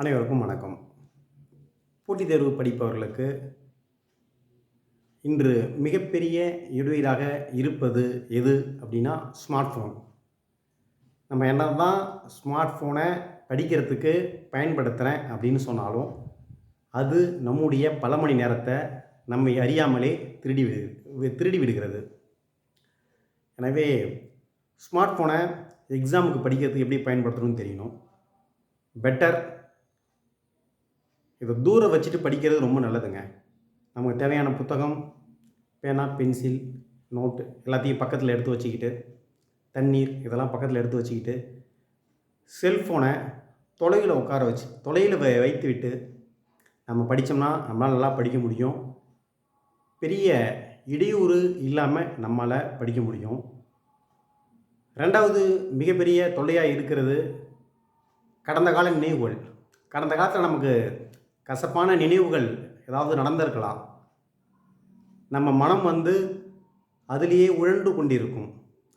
அனைவருக்கும் வணக்கம். போட்டித் தேர்வு படிப்பவர்களுக்கு இன்று மிகப்பெரிய இடையூறாக இருப்பது எது அப்படின்னா ஸ்மார்ட் ஃபோன் நம்ம என்ன தான் ஸ்மார்ட் ஃபோனை படிக்கிறதுக்கு பயன்படுத்துகிறேன் அப்படின்னு சொன்னாலும் அது நம்முடைய பல மணி நேரத்தை நம்மை அறியாமலே திருடி விடு திருடி விடுகிறது. எனவே ஸ்மார்ட் ஃபோனை எக்ஸாமுக்கு படிக்கிறதுக்கு எப்படி பயன்படுத்தணும்னு தெரியணும்? பெட்டர் இதை தூரம் வச்சுட்டு படிக்கிறது ரொம்ப நல்லதுங்க. நமக்கு தேவையான புத்தகம் பேனா பென்சில் நோட்டு எல்லாத்தையும் பக்கத்தில் எடுத்து வச்சுக்கிட்டு தண்ணீர் இதெல்லாம் பக்கத்தில் எடுத்து வச்சுக்கிட்டு செல்ஃபோனை தொலைவில் உட்கார வச்சு தொலைவில் வைத்து விட்டு நம்ம படித்தோம்னா நம்மளால் நல்லா படிக்க முடியும். பெரிய இடையூறு இல்லாமல் நம்மளால் படிக்க முடியும். ரெண்டாவது மிகப்பெரிய தொல்லையாக இருக்கிறது கடந்த கால நினைவுகள். கடந்த காலத்தில் நமக்கு கசப்பான நினைவுகள் ஏதாவது நடந்திருக்கலாம். நம்ம மனம் வந்து அதிலேயே உழண்டு கொண்டிருக்கும்.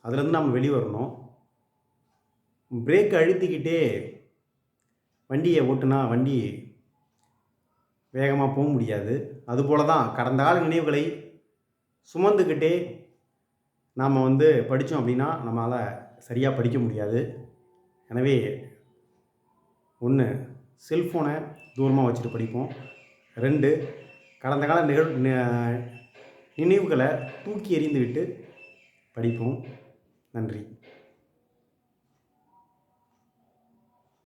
அதுலேருந்து நம்ம வெளியே வரணும் பிரேக் அழுத்திக்கிட்டே வண்டியை ஓட்டுனா வண்டி வேகமாக போக முடியாது. அதுபோல தான் கடந்த கால நினைவுகளை சுமந்துக்கிட்டே நாம் வந்து படித்தோம் அப்படின்னா நம்மளால் சரியாக படிக்க முடியாது. எனவே ஒன்று செல்ஃபோனை தூரமாக வச்சுட்டு படிப்போம். ரெண்டு கடந்த கால நிகழ் நினைவுகளை தூக்கி எறிந்து விட்டு படிப்போம். நன்றி.